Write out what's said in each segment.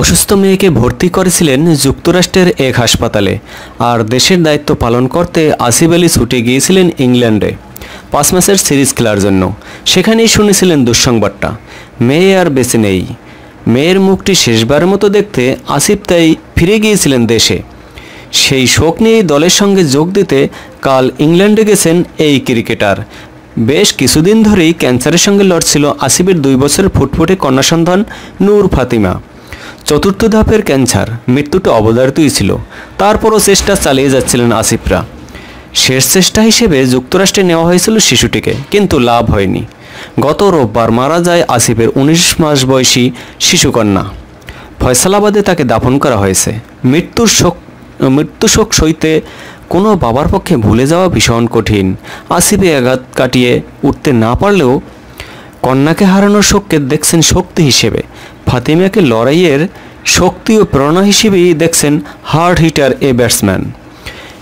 অসুস্থ মেয়েকে ভর্তি করেছিলেন যুক্তরাষ্ট্রের এক হাসপাতালে, আর দেশের দায়িত্ব পালন করতে আসিফ আলী ছুটে গিয়েছিলেন ইংল্যান্ডে। পাঁচ মাসের সিরিজ খেলার জন্য। সেখানেই শুনেছিলেন দুঃসংবাদটা। মেয়ে আর বেঁচে নেই। মেয়ের মুখটি শেষবারের মতো দেখতে আসিফ তাই ফিরে গিয়েছিলেন দেশে। সেই শোক নিয়েই দলের সঙ্গে যোগ দিতে কাল ইংল্যান্ডে গেছেন এই ক্রিকেটার। বেশ কিছুদিন ধরেই ক্যান্সারের সঙ্গে লড়ছিল আসিফের দুই বছরের ফুটফুটে কন্যা সন্তান নূর ফাতিমা। চতুর্থ ধাপের ক্যান্সার, মৃত্যুটা অবধারিতই ছিল। তারপরও চেষ্টা চালিয়ে যাচ্ছিলেন আসিফরা। শেষ চেষ্টা হিসেবে যুক্তরাষ্ট্রে নেওয়া হয়েছিল শিশুটিকে, কিন্তু লাভ হয়নি। গত রোববার মারা যায় আসিফের উনিশ মাস বয়সী শিশুকন্যা। ফয়সালাবাদে তাকে দাফন করা হয়েছে। মৃত্যুর শোক মৃত্যু শোক সইতে কোনো বাবার পক্ষে ভুলে যাওয়া ভীষণ কঠিন। আসিফে আঘাত কাটিয়ে উঠতে না পারলেও কন্যাকে হারানোর শোককে দেখছেন শক্তি হিসেবে। ফাতিমাকে লড়াইয়ের শক্তি ও প্রেরণা হিসেবেই দেখছেন হার্ড হিটার এ ব্যাটসম্যান।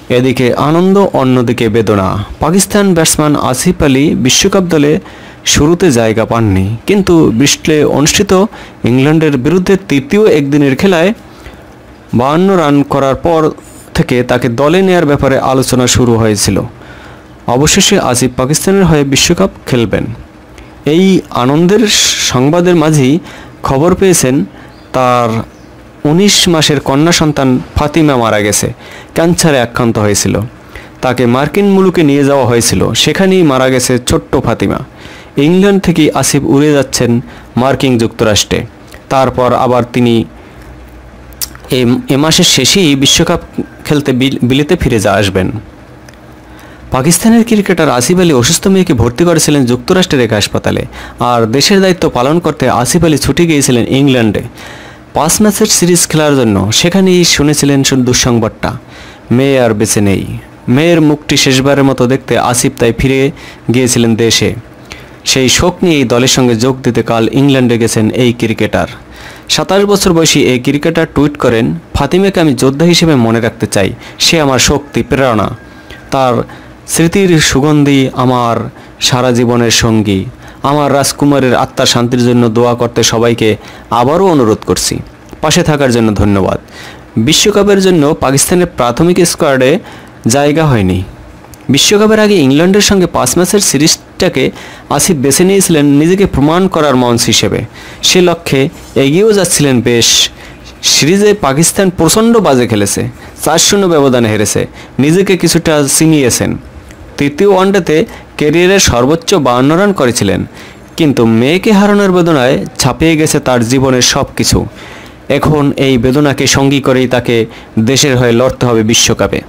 এদিকে আনন্দ, অন্যদিকে বেদনা। পাকিস্তান ব্যাটসম্যান আসিফ আলী বিশ্বকাপ দলে শুরুতে জায়গা পাননি। কিন্তু ব্রিস্টলে অনুষ্ঠিত ইংল্যান্ডের বিরুদ্ধে তৃতীয় একদিনের খেলায় বাহান্ন রান করার পর থেকে তাকে দলে নেয়ার ব্যাপারে আলোচনা শুরু হয়েছিল। অবশেষে আসিফ পাকিস্তানের হয়ে বিশ্বকাপ খেলবেন। এই আনন্দের সংবাদের মাঝেই খবর পেয়েছেন তার উনিশ মাসের কন্যা সন্তান ফাতিমা মারা গেছে, ক্যান্সারে আক্রান্ত হয়েছিল। তাকে মার্কিন মুলুকে নিয়ে যাওয়া হয়েছিল, সেখানেই মারা গেছে ছোট্ট ফাতিমা। ইংল্যান্ড থেকে আসিফ উড়ে যাচ্ছেন মার্কিন যুক্তরাষ্ট্রে। তারপর আবার তিনি এ- মাসের শেষেই বিশ্বকাপ খেলতে বিল- বিলেতে ফিরে যা আসবেন। পাকিস্তানের ক্রিকেটার আসিফ আলী অসুস্থ মেয়েকে ভর্তি করেছিলেন যুক্তরাষ্ট্রের এক হাসপাতালে, আর দেশের দায়িত্ব পালন করতে আসিফ আলী ছুটে গিয়েছিলেন ইংল্যান্ডে। পাঁচ ম্যাচের সিরিজ খেলার জন্য সেখানেই শুনেছিলেন দুঃসংবাদটা। মেয়ে আর বেঁচে নেই। মেয়ের মুখটি শেষবারের মতো দেখতে আসিফ তাই ফিরে গিয়েছিলেন দেশে। সেই শোক নিয়েই দলের সঙ্গে যোগ দিতে কাল ইংল্যান্ডে গেছেন এই ক্রিকেটার। সাতাশ বছর বয়সী এই ক্রিকেটার টুইট করেন, ফাতিমাকে আমি যোদ্ধা হিসেবে মনে রাখতে চাই। সে আমার শক্তি, প্রেরণা। তার স্মৃতির সুগন্ধি আমার সারা জীবনের সঙ্গী। আমার রাজকুমারের আত্মার শান্তির জন্য দোয়া করতে সবাইকে আবারও অনুরোধ করছি। পাশে থাকার জন্য ধন্যবাদ। বিশ্বকাপের জন্য পাকিস্তানের প্রাথমিক স্কোয়াডে জায়গা হয়নি। বিশ্বকাপের আগে ইংল্যান্ডের সঙ্গে পাঁচ ম্যাচের সিরিজটাকে আসিফ বেছে নিয়েছিলেন নিজেকে প্রমাণ করার মঞ্চ হিসেবে। সে লক্ষ্যে এগিয়েও যাচ্ছিলেন বেশ। সিরিজে পাকিস্তান প্রচণ্ড বাজে খেলেছে, চার শূন্য ব্যবধানে হেরেছে, নিজেকে কিছুটা চিনিয়েছেন তৃতীয় ওয়ানডেতে কেরিয়ারের সর্বোচ্চ বাহান্ন রান করেছিলেন। কিন্তু মেয়েকে হারানোর বেদনায় ছাপিয়ে গেছে তার জীবনের সব কিছু এখন এই বেদনাকে সঙ্গী করেই তাকে দেশের হয়ে লড়তে হবে বিশ্বকাপে।